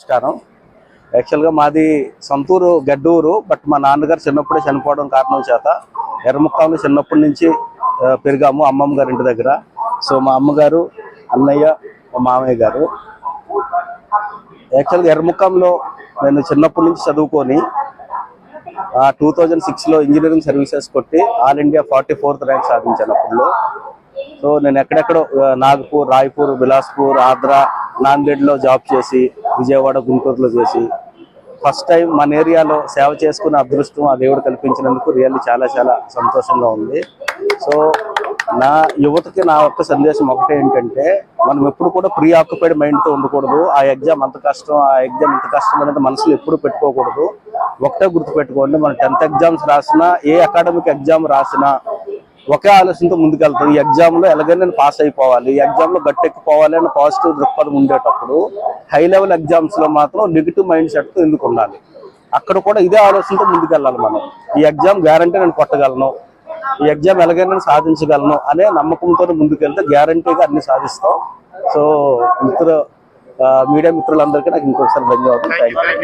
నమస్కారం. యాక్చువల్గా మాది సొంతూరు గడ్డూరు బట్ మా నాన్నగారు చిన్నప్పుడే చనిపోవడం కారణం చేత ఎర్రముఖంలో చిన్నప్పటి నుంచి పెరిగాము అమ్మమ్మ గారి ఇంటి దగ్గర. సో మా అమ్మగారు అన్నయ్య మా మామయ్య గారు. యాక్చువల్గా ఎర్రముక్కంలో నేను చిన్నప్పటి నుంచి చదువుకొని టూ థౌజండ్ సిక్స్లో ఇంజనీరింగ్ సర్వీసెస్ కొట్టి all India forty fourth rank సాధించాను అప్పుడు సో నేను ఎక్కడెక్కడో నాగ్పూర్ నాగపూర్ రాయ్పూర్ బిలాస్పూర్ ఆంధ్ర నాందేడ్లో జాబ్ చేసి విజయవాడ గుంటూరులో చేసి ఫస్ట్ టైం మన ఏరియాలో సేవ చేసుకునే అదృష్టం ఆ దేవుడు కల్పించినందుకు రియల్లీ చాలా చాలా సంతోషంగా ఉంది. సో నా యువతకి నా ఒక్క సందేశం ఒకటే ఏంటంటే మనం ఎప్పుడు కూడా ప్రీ ఆక్యుపైడ్ మైండ్తో ఉండకూడదు. ఆ ఎగ్జామ్ అంత కష్టం ఆ ఎగ్జామ్ ఇంత కష్టం అనేది మనసులో ఎప్పుడు పెట్టుకోకూడదు. ఒకటే గుర్తుపెట్టుకోండి మనం టెన్త్ ఎగ్జామ్స్ రాసినా ఏ అకాడమిక్ ఎగ్జామ్ రాసినా ఒకే ఆలోచనతో ముందుకెళ్తాం. ఈ ఎగ్జామ్లో ఎలాగైనా నేను పాస్ అయిపోవాలి. ఈ ఎగ్జామ్లో గట్టెక్కిపోవాలి అని పాజిటివ్ దృక్పథం ఉండేటప్పుడు హై లెవెల్ ఎగ్జామ్స్లో మాత్రం నెగిటివ్ మైండ్ సెట్తో ఎందుకు ఉండాలి? అక్కడ కూడా ఇదే ఆలోచనతో ముందుకెళ్ళాలి మనం. ఈ ఎగ్జామ్ గ్యారంటీ నేను కొట్టగలను. ఈ ఎగ్జామ్ ఎలాగైనా నేను సాధించగలను అనే నమ్మకంతో ముందుకెళ్తే గ్యారంటీగా అన్ని సాధిస్తాం. సో మిత్ర మీడియా మిత్రులందరికీ నాకు ఇంకొకసారి ధన్యవాదాలు.